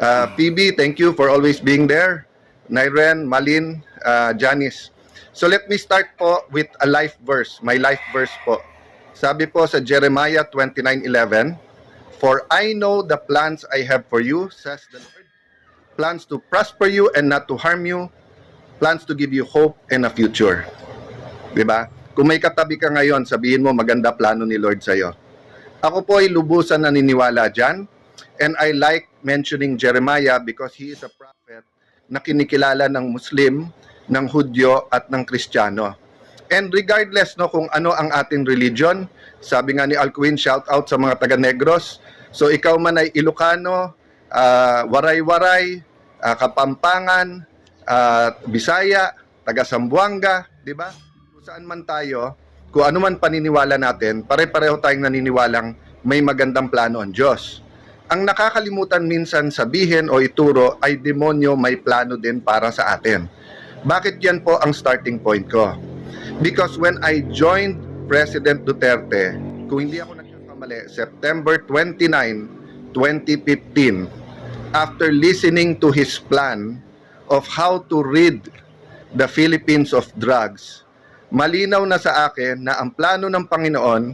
Uh, PB, thank you for always being there. Nairen, Malin, uh, Janice. So let me start po with a life verse, my life verse po. Sabi po sa Jeremiah 29:11, For I know the plans I have for you, says the Lord. Plans to prosper you and not to harm you, plans to give you hope and a future. 'Di ba? Kung may katabi ka ngayon, sabihin mo maganda plano ni Lord sa'yo. Ako po ay lubusan naniniwala dyan. And I like mentioning Jeremiah because he is a prophet na kinikilala ng Muslim, ng Hudyo at ng Kristiyano. And regardless no kung ano ang ating religion, sabi nga ni Alcuin, shout out sa mga taga Negros. So ikaw man ay Ilocano, ah, Waray-Waray, ah, Kapampangan, ah, Bisaya, taga Sambuanga, di ba? Kung saan man tayo, kung ano man paniniwala natin, pare-pareho tayong naniniwalang may magandang plano ang Diyos. Ang nakakalimutan minsan sabihin o ituro ay demonyo may plano din para sa atin. Bakit yan po ang starting point ko? Because when I joined President Duterte, kung hindi ako nagkakamali, September 29, 2015, after listening to his plan of how to rid the Philippines of drugs, malinaw na sa akin na ang plano ng Panginoon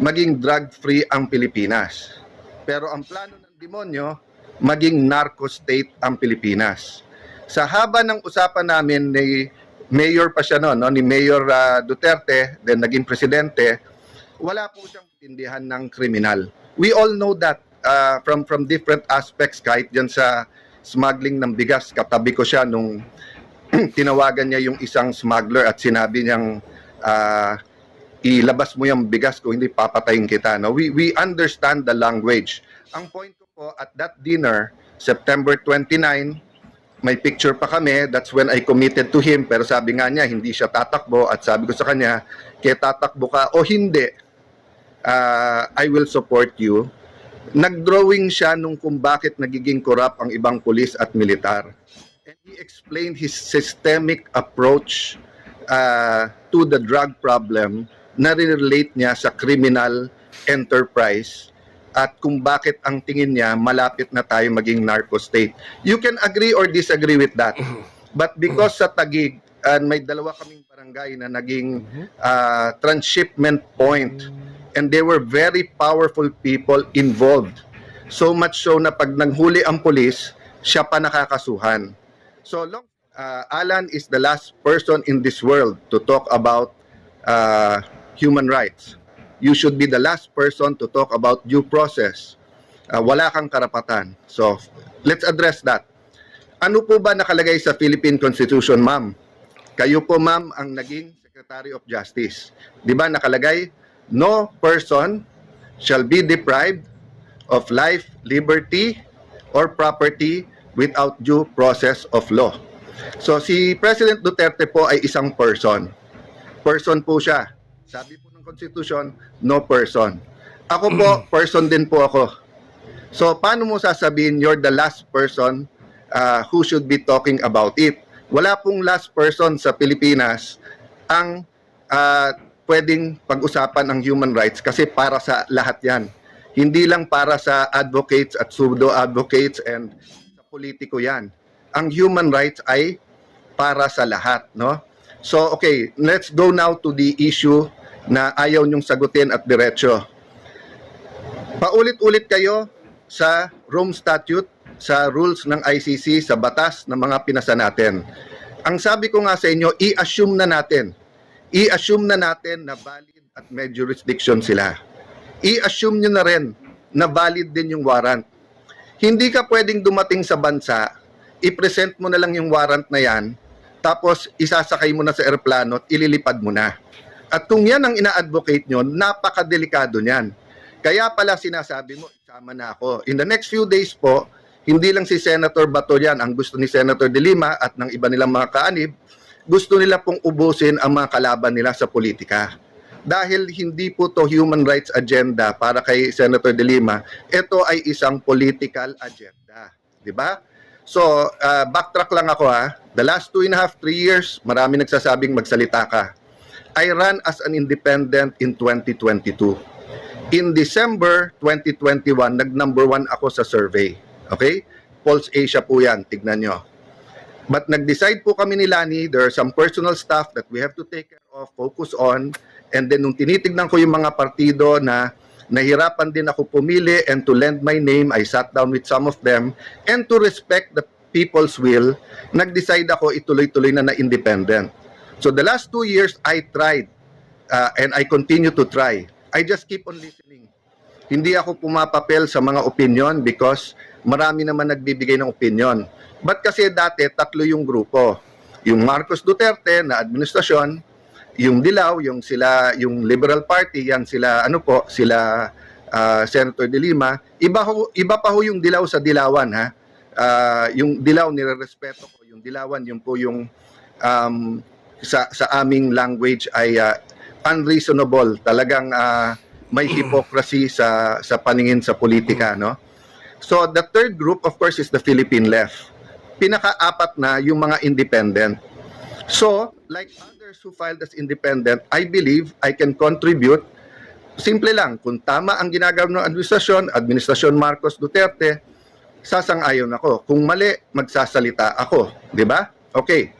maging drug-free ang Pilipinas. Pero ang plano ng demonyo, maging narco state ang Pilipinas. Sa haba ng usapan namin ni Mayor pa siya noon, no, ni Mayor ah, Duterte, then naging presidente, wala po siyang tindihan ng kriminal. We all know that ah, from from different aspects kahit diyan sa smuggling ng bigas, katabi ko siya nung tinawagan niya yung isang smuggler at sinabi niyang ah, ilabas mo yung bigas ko hindi papatayin kita no? We we understand the language. Ang point ko po at that dinner September 29 may picture pa kami. That's when I committed to him. Pero sabi nga niya hindi siya tatakbo. At sabi ko sa kanya kaya tatakbo ka o hindi ah, I will support you. Nagdrawing siya nung kung bakit nagiging corrupt ang ibang pulis at militar. And he explained his systemic approach uh, to the drug problem na relate niya sa criminal enterprise at kung bakit ang tingin niya malapit na tayo maging narco state. You can agree or disagree with that. But because sa Tagig, and may dalawa kaming barangay na naging uh, transshipment point and they were very powerful people involved. So much so na pag nanghuli ang pulis, siya pa nakakasuhan. So long, uh, Alan is the last person in this world to talk about uh, human rights. You should be the last person to talk about due process. Uh, wala kang karapatan. So let's address that. Ano po ba nakalagay sa Philippine Constitution, ma'am? Kayo po, ma'am, ang naging Secretary of Justice. Di ba nakalagay, no person shall be deprived of life, liberty, or property without due process of law. So si President Duterte po ay isang person. Person po siya. Sabi po ng Constitution, no person. Ako po, person din po ako. So paano mo sasabihin you're the last person uh, who should be talking about it? Wala pong last person sa Pilipinas ang uh, pwedeng pag-usapan ng human rights kasi para sa lahat yan. Hindi lang para sa advocates at pseudo-advocates and sa politiko yan. Ang human rights ay para sa lahat, no? So, okay, let's go now to the issue na ayaw niyong sagutin at diretso. Paulit-ulit kayo sa Rome Statute, sa rules ng ICC, sa batas ng mga pinasa natin. Ang sabi ko nga sa inyo, i-assume na natin. I-assume na natin na valid at may jurisdiction sila. I-assume nyo na rin na valid din yung warrant. Hindi ka pwedeng dumating sa bansa, i-present mo na lang yung warrant na yan, tapos isasakay mo na sa eroplano at ililipad mo na. At kung yan ang ina-advocate nyo, napakadelikado niyan. Kaya pala sinasabi mo, isama na ako. In the next few days po, hindi lang si Senator Bato yan ang gusto ni Senator De Lima at ng iba nilang mga kaanib, gusto nila pong ubusin ang mga kalaban nila sa politika. Dahil hindi po to human rights agenda para kay Senator De Lima, ito ay isang political agenda. Di ba? So, uh, backtrack lang ako ha. The last two and a half, three years, marami nagsasabing magsalita ka. I ran as an independent in 2022. In December 2021, nag-number one ako sa survey. Okay? Pulse Asia po yan, tignan nyo. But nag-decide po kami ni Lani, there are some personal stuff that we have to take care of, focus on, and then nung tinitignan ko yung mga partido na nahirapan din ako pumili and to lend my name, I sat down with some of them, and to respect the people's will, nag-decide ako ituloy-tuloy na na independent. So the last two years, I tried, uh, and I continue to try. I just keep on listening. Hindi ako pumapapel sa mga opinion because marami naman nagbibigay ng opinion. But kasi dati, tatlo yung grupo. Yung Marcos Duterte na administrasyon, yung Dilaw, yung sila, yung Liberal Party, yan sila, ano po, sila ah, Senator De Lima. Iba, ho, iba pa ho yung Dilaw sa Dilawan, ha? Ah, yung Dilaw, nire-respeto ko. Yung Dilawan, yung po yung um, sa, sa aming language ay ah, unreasonable. Talagang ah, may hypocrisy sa, sa paningin sa politika, no? So, the third group, of course, is the Philippine left. Pinaka-apat na yung mga independent. So, like others who filed as independent, I believe I can contribute. Simple lang, kung tama ang ginagawa ng administrasyon, administrasyon Marcos Duterte, sasang-ayon ako. Kung mali, magsasalita ako. Di ba? Okay.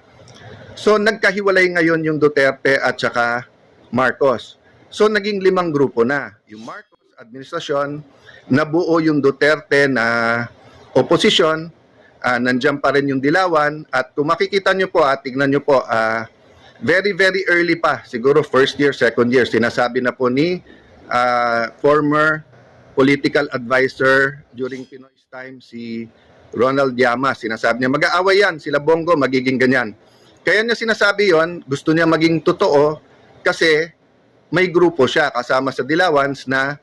So, nagkahiwalay ngayon yung Duterte at saka Marcos. So, naging limang grupo na. Yung Marcos administrasyon, nabuo yung Duterte na oposisyon, ah nandiyan pa rin yung Dilawan, at kung makikita nyo po, at tignan nyo po, ah, very, very early pa, siguro first year, second year, sinasabi na po ni ah, former political advisor during Pinoy's time, si Ronald Llama, sinasabi niya, mag-aaway yan, sila Bongo, magiging ganyan. Kaya niya sinasabi yon gusto niya maging totoo kasi may grupo siya kasama sa Dilawans na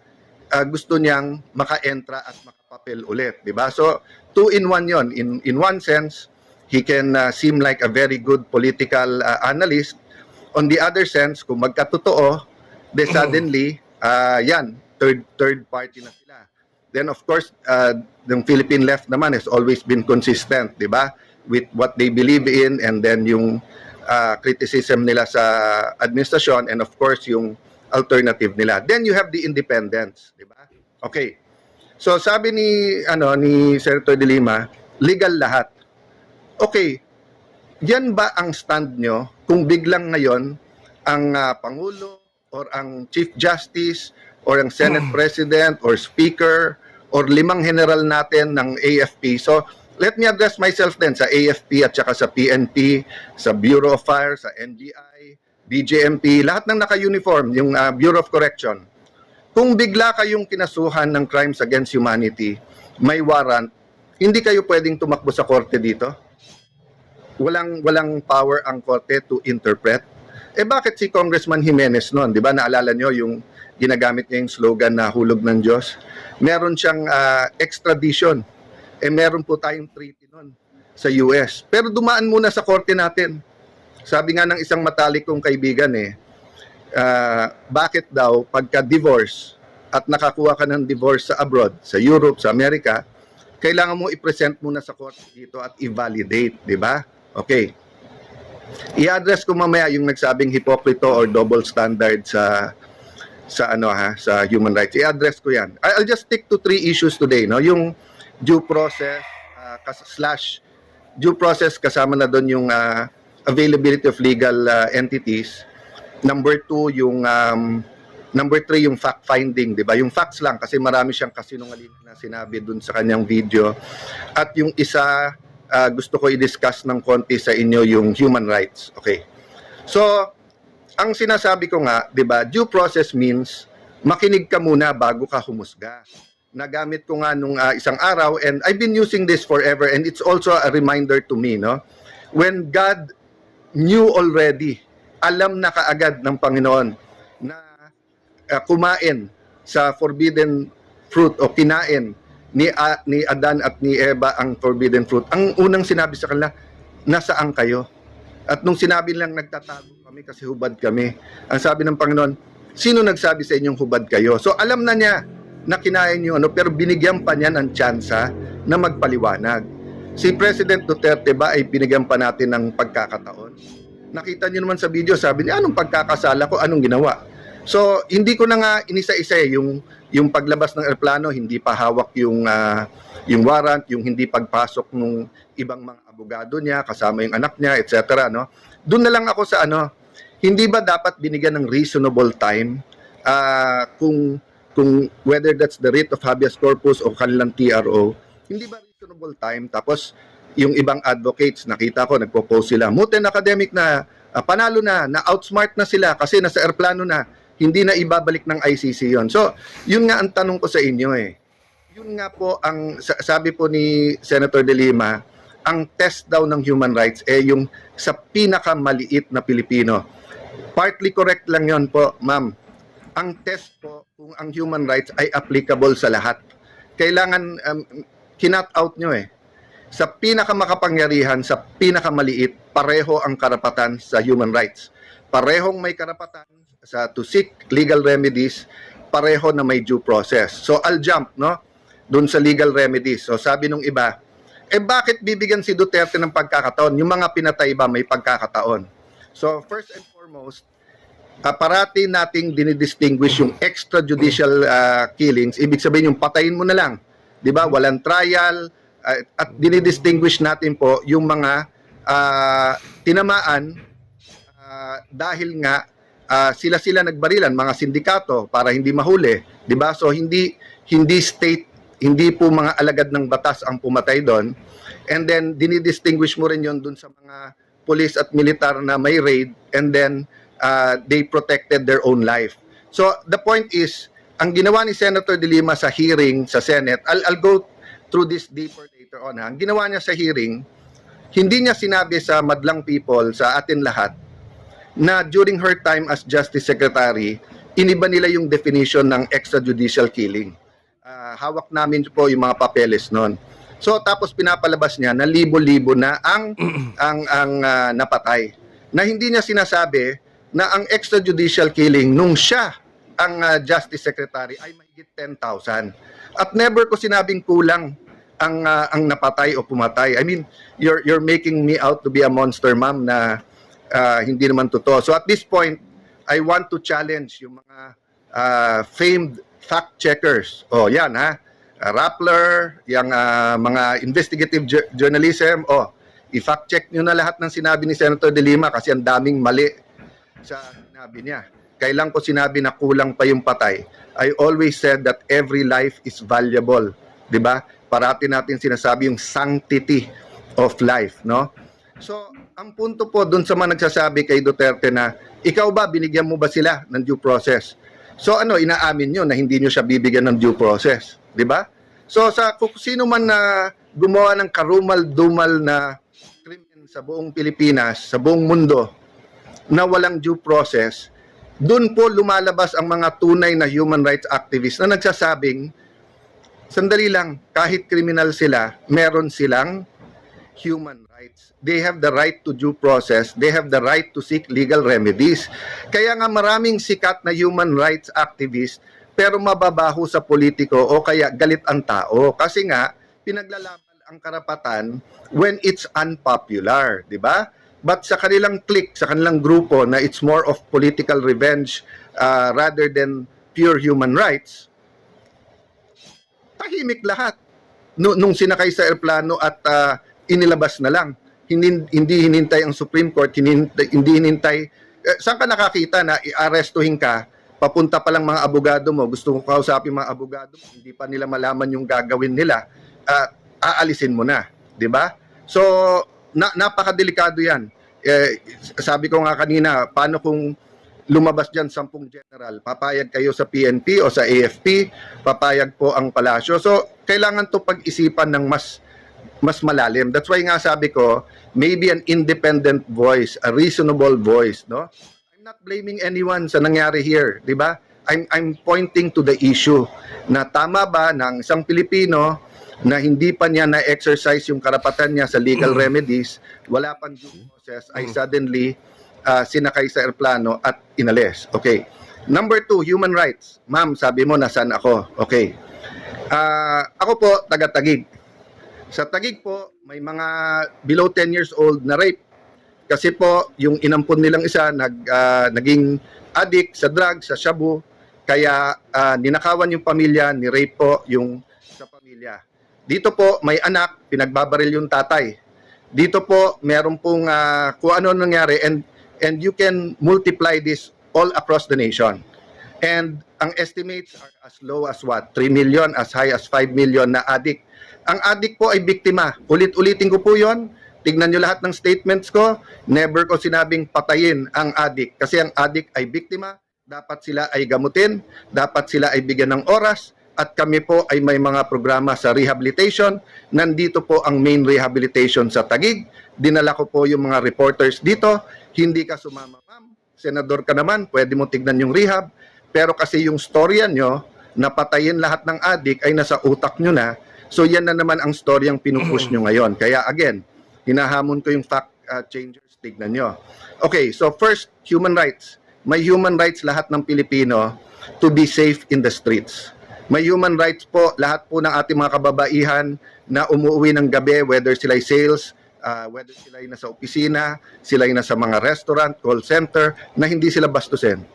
ah, gusto niyang maka-entra at makapapel ulit, 'di ba? So, two in one 'yon. In in one sense, he can ah, seem like a very good political ah, analyst. On the other sense, kung magkatotoo, de suddenly, ah, yan, third third party na sila. Then of course, uh, the Philippine left naman has always been consistent, 'di ba? With what they believe in and then yung uh, criticism nila sa administrasyon and of course yung alternative nila. Then you have the independents, 'di ba? Okay. So sabi ni ano ni Senator De Lima, legal lahat. Okay. Yan ba ang stand nyo kung biglang ngayon ang ah, pangulo or ang chief justice or ang Senate president or speaker or limang general natin ng AFP. So let me address myself then sa AFP at saka sa PNP, sa Bureau of Fire, sa NBI, BJMP, lahat ng naka-uniform, yung ah, Bureau of Correction. Kung bigla kayong kinasuhan ng crimes against humanity, may warrant, hindi kayo pwedeng tumakbo sa korte dito? Walang walang power ang korte to interpret. Eh bakit si Congressman Jimenez noon, 'di ba? Naalala nyo yung ginagamit niya yung slogan na hulog ng Diyos. Meron siyang ah, extradition. Eh meron po tayong treaty noon sa US. Pero dumaan muna sa korte natin. Sabi nga ng isang matalik kong kaibigan eh, ah, bakit daw pagka divorce at nakakuha ka ng divorce sa abroad, sa Europe, sa Amerika, kailangan mo i-present muna sa court dito at i-validate, di ba? Okay. I-address ko mamaya yung nagsabing hipokrito or double standard sa sa ano ha, sa human rights. I-address ko 'yan. I'll just stick to three issues today, no? Yung due process kas- slash due process kasama na doon yung ah, availability of legal ah, entities. Number two, yung um, number three, yung fact finding, 'di ba? Yung facts lang kasi marami siyang kasinungalingan na sinabi doon sa kanyang video. At yung isa ah, gusto ko i-discuss ng konti sa inyo yung human rights. Okay. So, ang sinasabi ko nga, 'di ba, due process means makinig ka muna bago ka humusga. Nagamit ko nga nung ah, isang araw and I've been using this forever and it's also a reminder to me, no? When God knew already, alam na kaagad ng Panginoon na ah, kumain sa forbidden fruit o kinain ni A- ni Adan at ni Eva ang forbidden fruit. Ang unang sinabi sa kanila, nasaan kayo? At nung sinabi lang nagtatago kami kasi hubad kami, ang sabi ng Panginoon, sino nagsabi sa inyong hubad kayo? So alam na niya na kinain niyo ano, pero binigyan pa niya ng tsansa na magpaliwanag. Si President Duterte ba ay binigyan pa natin ng pagkakataon? Nakita niyo naman sa video, sabi niya, anong pagkakasala ko, anong ginawa? So, hindi ko na nga inisa-isa eh, yung, yung paglabas ng eroplano, hindi pa hawak yung, ah, yung warrant, yung hindi pagpasok ng ibang mga abogado niya, kasama yung anak niya, etc. No? Doon na lang ako sa ano, hindi ba dapat binigyan ng reasonable time ah, kung kung whether that's the writ of habeas corpus o kanilang TRO, hindi ba reasonable time? Tapos yung ibang advocates, nakita ko, nagpo-post sila. Muten academic na ah, panalo na, na outsmart na sila kasi nasa airplano na, hindi na ibabalik ng ICC yon. So, yun nga ang tanong ko sa inyo eh. Yun nga po ang sa- sabi po ni Senator De Lima, ang test daw ng human rights eh yung sa pinakamaliit na Pilipino. Partly correct lang yon po, ma'am. Ang test po kung ang human rights ay applicable sa lahat. Kailangan um, kinat out nyo eh. Sa pinakamakapangyarihan, sa pinakamaliit, pareho ang karapatan sa human rights. Parehong may karapatan sa to seek legal remedies, pareho na may due process. So I'll jump, no? Doon sa legal remedies. So sabi nung iba, eh bakit bibigyan si Duterte ng pagkakataon? Yung mga pinatay ba may pagkakataon? So first and foremost, uh, parati nating dinidistinguish yung extrajudicial uh, killings. Ibig sabihin yung patayin mo na lang. 'Di ba? Walang trial uh, at dinidistinguish natin po yung mga uh, tinamaan uh, dahil nga uh, sila-sila nagbarilan mga sindikato para hindi mahuli, 'di ba? So hindi hindi state hindi po mga alagad ng batas ang pumatay doon. And then dinidistinguish mo rin 'yon doon sa mga police at militar na may raid and then uh, they protected their own life. So the point is, ang ginawa ni Senator De Lima sa hearing sa Senate, I'll, I'll go through this deeper later on. Ha? Ang ginawa niya sa hearing, hindi niya sinabi sa madlang people, sa atin lahat, na during her time as Justice Secretary, iniba nila yung definition ng extrajudicial killing. Ah, hawak namin po yung mga papeles noon. So tapos pinapalabas niya na libo-libo na ang ang ang ah, napatay. Na hindi niya sinasabi na ang extrajudicial killing nung siya ang ah, Justice Secretary ay mahigit 10,000. At never ko sinabing kulang ang ah, ang napatay o pumatay. I mean, you're you're making me out to be a monster, ma'am, na ah, hindi naman totoo. So at this point, I want to challenge yung mga ah, famed fact checkers. Oh, yan ha. Uh, Rappler, yung ah, mga investigative jour- journalism, oh, i-fact check nyo na lahat ng sinabi ni Senator De Lima kasi ang daming mali sa sinabi niya. Kailan ko sinabi na kulang pa yung patay? I always said that every life is valuable. 'Di ba? Parati natin sinasabi yung sanctity of life, no? So, ang punto po doon sa mga nagsasabi kay Duterte na ikaw ba binigyan mo ba sila ng due process? So ano, inaamin nyo na hindi nyo siya bibigyan ng due process, 'di ba? So sa sino man na gumawa ng karumal-dumal na krimen sa buong Pilipinas, sa buong mundo na walang due process, doon po lumalabas ang mga tunay na human rights activists na nagsasabing, sandali lang, kahit kriminal sila, meron silang human rights. They have the right to due process. They have the right to seek legal remedies. Kaya nga maraming sikat na human rights activists pero mababaho sa politiko o kaya galit ang tao. Kasi nga, pinaglalaban ang karapatan when it's unpopular, di ba? But sa kanilang clique, sa kanilang grupo na it's more of political revenge uh, rather than pure human rights, tahimik lahat. Nu- nung sinakay sa aeroplano at uh, inilabas na lang. Hindi, hindi hinintay ang Supreme Court, hinintay, hindi hinintay. Eh, saan ka nakakita na i-arrestuhin ka, papunta pa lang mga abogado mo, gusto mo kausapin mga abogado mo, hindi pa nila malaman yung gagawin nila, ah, aalisin mo na. 'di ba? So, na, napakadelikado yan. Eh, sabi ko nga kanina, paano kung lumabas dyan sampung general, papayag kayo sa PNP o sa AFP, papayag po ang palasyo. So, kailangan to pag-isipan ng mas mas malalim. That's why nga sabi ko, maybe an independent voice, a reasonable voice, no? I'm not blaming anyone sa nangyari here, 'di ba? I'm I'm pointing to the issue na tama ba ng isang Pilipino na hindi pa niya na-exercise yung karapatan niya sa legal remedies, wala pang due process, ay suddenly uh, sinakay sa aeroplano at inalis. Okay. Number two, human rights. Ma'am, sabi mo, nasan ako? Okay. Ah, ako po, taga-tagig. Sa Tagig po, may mga below 10 years old na rape. Kasi po, yung inampun nilang isa, nag, ah, naging addict sa drugs, sa shabu. Kaya ah, ninakawan yung pamilya, ni-rape po yung sa pamilya. Dito po, may anak, pinagbabaril yung tatay. Dito po, meron pong ah, kung ano nangyari and, and you can multiply this all across the nation. And ang estimates are as low as what? 3 million, as high as 5 million na addict. Ang addict po ay biktima. Ulit-ulitin ko po yon. Tignan nyo lahat ng statements ko. Never ko sinabing patayin ang addict. Kasi ang addict ay biktima. Dapat sila ay gamutin. Dapat sila ay bigyan ng oras. At kami po ay may mga programa sa rehabilitation. Nandito po ang main rehabilitation sa Tagig. Dinala ko po yung mga reporters dito. Hindi ka sumama, ma'am. Senador ka naman, pwede mo tignan yung rehab. Pero kasi yung storya nyo, napatayin lahat ng adik ay nasa utak nyo na. So yan na naman ang storyang pinupush nyo ngayon. Kaya again, hinahamon ko yung fact uh, changers. Tignan nyo. Okay, so first, human rights. May human rights lahat ng Pilipino to be safe in the streets. May human rights po lahat po ng ating mga kababaihan na umuwi ng gabi, whether sila sales, uh, whether sila ay nasa opisina, sila ay nasa mga restaurant, call center, na hindi sila bastusin.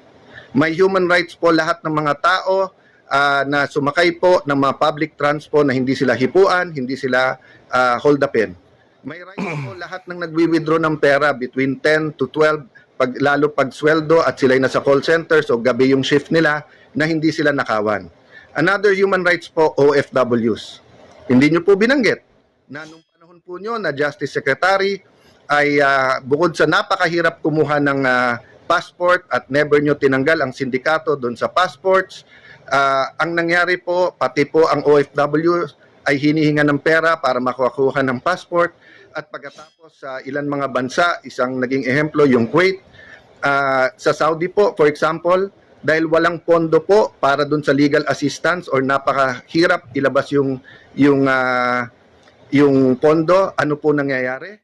May human rights po lahat ng mga tao ah, na sumakay po ng mga public transport na hindi sila hipuan, hindi sila ah, hold upin. May rights po lahat ng nagwi-withdraw ng pera between 10 to 12 pag lalo pag sweldo at sila ay nasa call center so gabi yung shift nila na hindi sila nakawan. Another human rights po OFWs. Hindi nyo po binanggit na nung panahon po nyo na Justice Secretary ay ah, bukod sa napakahirap kumuha ng ah, passport at never nyo tinanggal ang sindikato doon sa passports. Ah, ang nangyari po, pati po ang OFW ay hinihinga ng pera para makuha ng passport at pagkatapos sa ilan mga bansa, isang naging ehemplo yung Kuwait, Ah, sa Saudi po, for example, dahil walang pondo po para doon sa legal assistance or napakahirap ilabas yung yung ah, yung pondo, ano po nangyayari?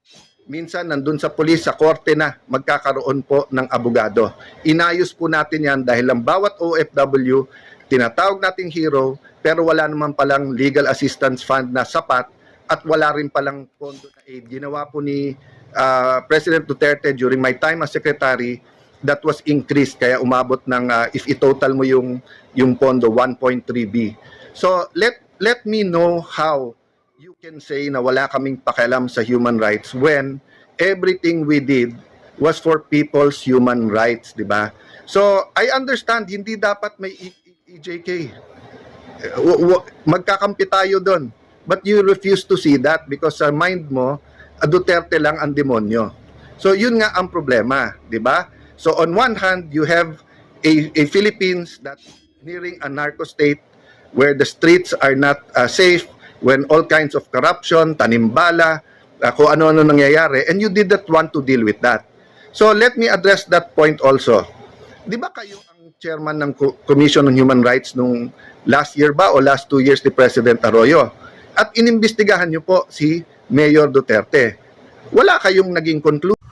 Minsan nandun sa pulis, sa korte na magkakaroon po ng abogado. Inayos po natin yan dahil ang bawat OFW, tinatawag nating hero, pero wala naman palang legal assistance fund na sapat at wala rin palang pondo na aid. Ginawa po ni ah, President Duterte during my time as secretary, that was increased kaya umabot ng ah, if i-total mo yung yung pondo 1.3B. So let let me know how you can say na wala kaming pakialam sa human rights when everything we did was for people's human rights, di ba? So I understand hindi dapat may E- E- EJK. Eh, magkakampi tayo doon. But you refuse to see that because sa mind mo, ah, Duterte lang ang demonyo. So yun nga ang problema, di ba? So on one hand, you have a, a Philippines that nearing a narco state where the streets are not uh, safe, when all kinds of corruption, tanimbala, uh, kung ano-ano nangyayari, and you did not want to deal with that. So let me address that point also. Di ba kayo ang chairman ng Co- Commission on Human Rights nung last year ba o last two years ni President Arroyo? At inimbestigahan niyo po si Mayor Duterte. Wala kayong naging conclusion